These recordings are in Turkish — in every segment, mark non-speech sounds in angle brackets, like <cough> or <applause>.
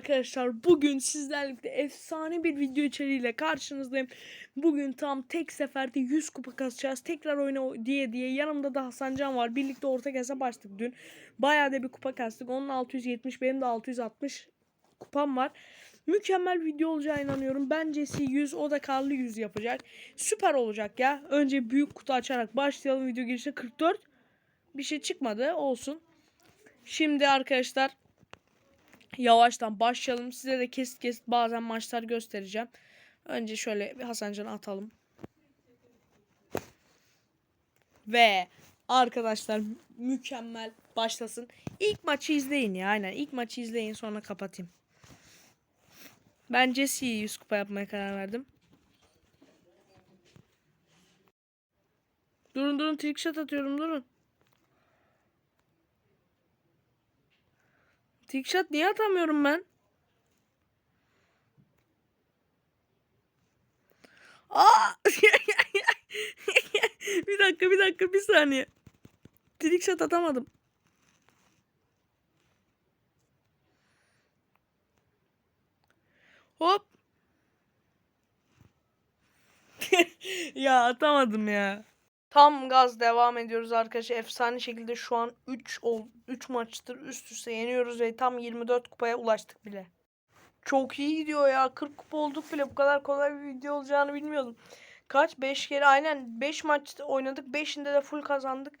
arkadaşlar bugün sizlerle efsane bir video içeriğiyle karşınızdayım. Bugün tam tek seferde 100 kupa kasacağız. Tekrar oyna diye diye yanımda da Hasan Can var. Birlikte orta kese başladık dün. Bayağı da bir kupa kastık. Onun 670 benim de 660 kupam var. Mükemmel video olacağı inanıyorum. Bencesi 100 o da karlı 100 yapacak. Süper olacak ya. Önce büyük kutu açarak başlayalım video girişine 44. Bir şey çıkmadı olsun. Şimdi arkadaşlar yavaştan başlayalım. Size de kesit kesit bazen maçlar göstereceğim. Önce şöyle bir Hasancan'ı atalım. Ve arkadaşlar mükemmel başlasın. İlk maçı izleyin ya aynen. İlk maçı izleyin sonra kapatayım. Ben Jesse'yi 100 kupa yapmaya karar verdim. Durun durun trickshot atıyorum durun. Trickshot niye atamıyorum ben? Aa! <laughs> bir dakika bir dakika bir saniye. Trickshot atamadım. Hop. <laughs> ya atamadım ya. Tam gaz devam ediyoruz arkadaşlar. Efsane şekilde şu an 3 ol 3 maçtır üst üste yeniyoruz ve tam 24 kupaya ulaştık bile. Çok iyi gidiyor ya. 40 kupa olduk bile. Bu kadar kolay bir video olacağını bilmiyordum. Kaç? 5 kere aynen 5 maç oynadık. 5'inde de full kazandık.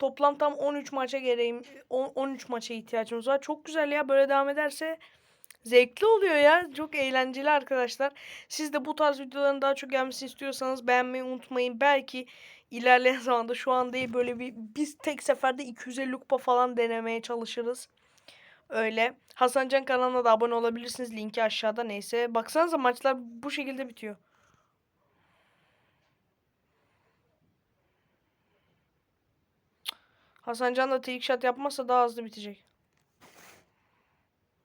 Toplam tam 13 maça gereğim 10 13 maça ihtiyacımız var. Çok güzel ya. Böyle devam ederse zevkli oluyor ya. Çok eğlenceli arkadaşlar. Siz de bu tarz videoların daha çok gelmesini istiyorsanız beğenmeyi unutmayın. Belki ilerleyen zamanda şu an değil böyle bir biz tek seferde 250 kupa falan denemeye çalışırız. Öyle. Hasancan kanalına da abone olabilirsiniz. Linki aşağıda neyse. Baksanıza maçlar bu şekilde bitiyor. Hasancan da trick shot yapmazsa daha hızlı bitecek.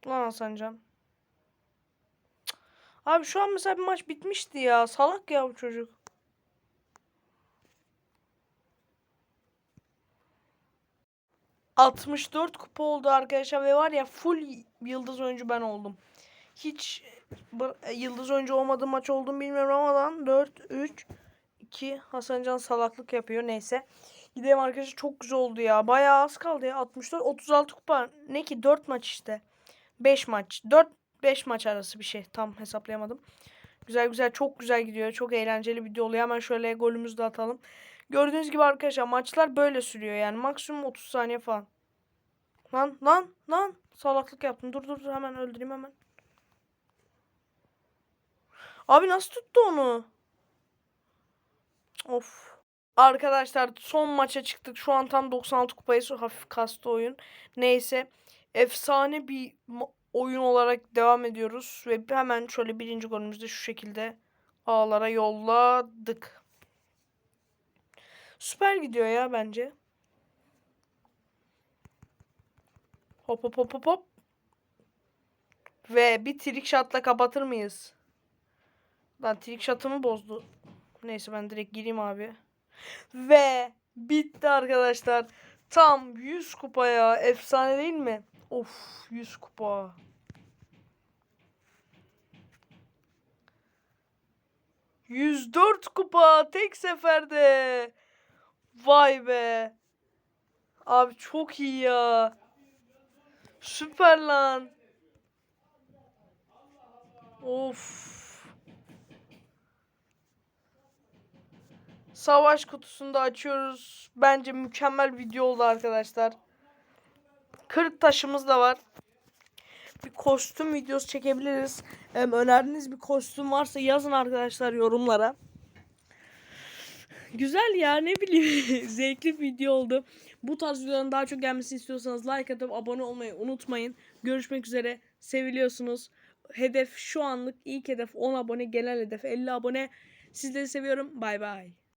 Lan Hasancan. Abi şu an mesela bir maç bitmişti ya. Salak ya bu çocuk. ...64 kupa oldu arkadaşlar ve var ya full yıldız oyuncu ben oldum. Hiç bı- yıldız oyuncu olmadığım maç olduğunu bilmiyorum ama lan 4, 3, 2 Hasancan salaklık yapıyor neyse. Gidelim arkadaşlar çok güzel oldu ya. Bayağı az kaldı ya 64, 36 kupa. Ne ki 4 maç işte. 5 maç. 4-5 maç arası bir şey. Tam hesaplayamadım. Güzel güzel çok güzel gidiyor. Çok eğlenceli video oluyor. Hemen şöyle golümüzü de atalım. Gördüğünüz gibi arkadaşlar maçlar böyle sürüyor yani. Maksimum 30 saniye falan. Lan lan lan. Salaklık yaptım. Dur dur dur hemen öldüreyim hemen. Abi nasıl tuttu onu? Of. Arkadaşlar son maça çıktık. Şu an tam 96 kupayı hafif kastı oyun. Neyse. Efsane bir oyun olarak devam ediyoruz. Ve hemen şöyle birinci golümüzde şu şekilde ağlara yolladık. Süper gidiyor ya bence. Hop hop hop hop hop. Ve bir trick shot'la kapatır mıyız? Lan trick shot'ımı bozdu. Neyse ben direkt gireyim abi. Ve bitti arkadaşlar. Tam 100 kupa ya. Efsane değil mi? Of 100 kupa. ...104 kupa tek seferde. Vay be. Abi çok iyi ya. Süper lan. Of. Savaş kutusunu da açıyoruz. Bence mükemmel video oldu arkadaşlar. Kırık taşımız da var. Bir kostüm videosu çekebiliriz. Hem önerdiğiniz bir kostüm varsa yazın arkadaşlar yorumlara. Güzel ya ne bileyim <laughs> zevkli video oldu. Bu tarz videoların daha çok gelmesini istiyorsanız like atıp abone olmayı unutmayın. Görüşmek üzere. Seviliyorsunuz. Hedef şu anlık ilk hedef 10 abone, genel hedef 50 abone. Sizleri seviyorum. Bay bay.